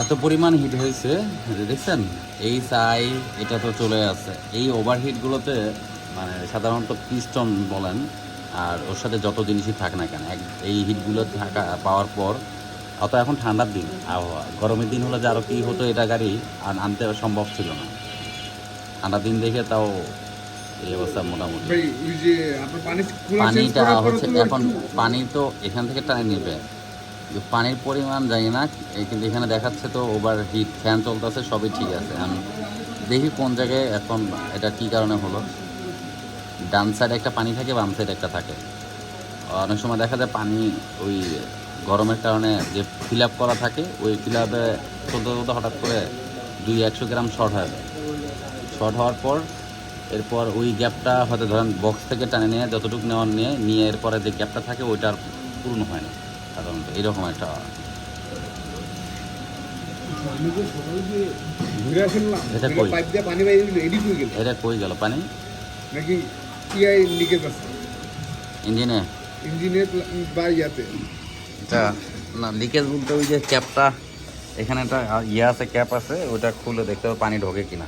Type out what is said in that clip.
এত পরিমাণ হিট হয়েছে দেখছেন এই সাই এটা তো চলে আসছে এই ওভারহিটগুলোতে মানে সাধারণত পিস্টন বলেন আর ওর সাথে যত জিনিসই থাক না কেন এই হিটগুলো থাকা পাওয়ার পর অত এখন ঠান্ডার দিন আবহাওয়া। গরমের দিন হলে যে আরও কী হতো এটা গাড়ি আর আনতে সম্ভব ছিল না। ঠান্ডার দিন দেখে তাও এই অবস্থা মোটামুটি। পানিটা হচ্ছে এখন পানি তো এখান থেকে টানে নিবে। পানির পরিমাণ জানি না কিন্তু এখানে দেখাচ্ছে তো ওভার হিট ফ্যান চলতেছে, সবই ঠিক আছে। আমি দেখি কোন জায়গায় এখন এটা কী কারণে হলো। ডান সাইডে একটা পানি থাকে, বাম সাইডে একটা থাকে। অনেক সময় দেখা যায় পানি ওই গরমের কারণে যে ফিল আপ করা থাকে, ওই ফিল আপে চলতে চলতে হঠাৎ করে দুই একশো গ্রাম শর্ট হয়ে যায়। শর্ট হওয়ার পর, এরপর ওই গ্যাপটা হয়তো ধরেন বক্স থেকে টানে নিয়ে যতটুকু নেওয়ার নিয়ে নিয়ে এরপরে যে গ্যাপটা থাকে, ওইটা আর পূর্ণ হয় না। সাধারণত এরকম একটা এটা কই? পাইপ দিয়ে পানি বাইরে দিল এডিট গেল এটা কই গেল পানি? নাকি লিকেজ আছে? ইঞ্জিনে? ইঞ্জিনের বা ইয়াতে। এটা না লিকেজ বলতে ওই যে ক্যাপটা এখানে একটা ইয়ে আছে ক্যাপ আছে ওটা খুলে দেখতে হবে পানি ঢোকে কিনা।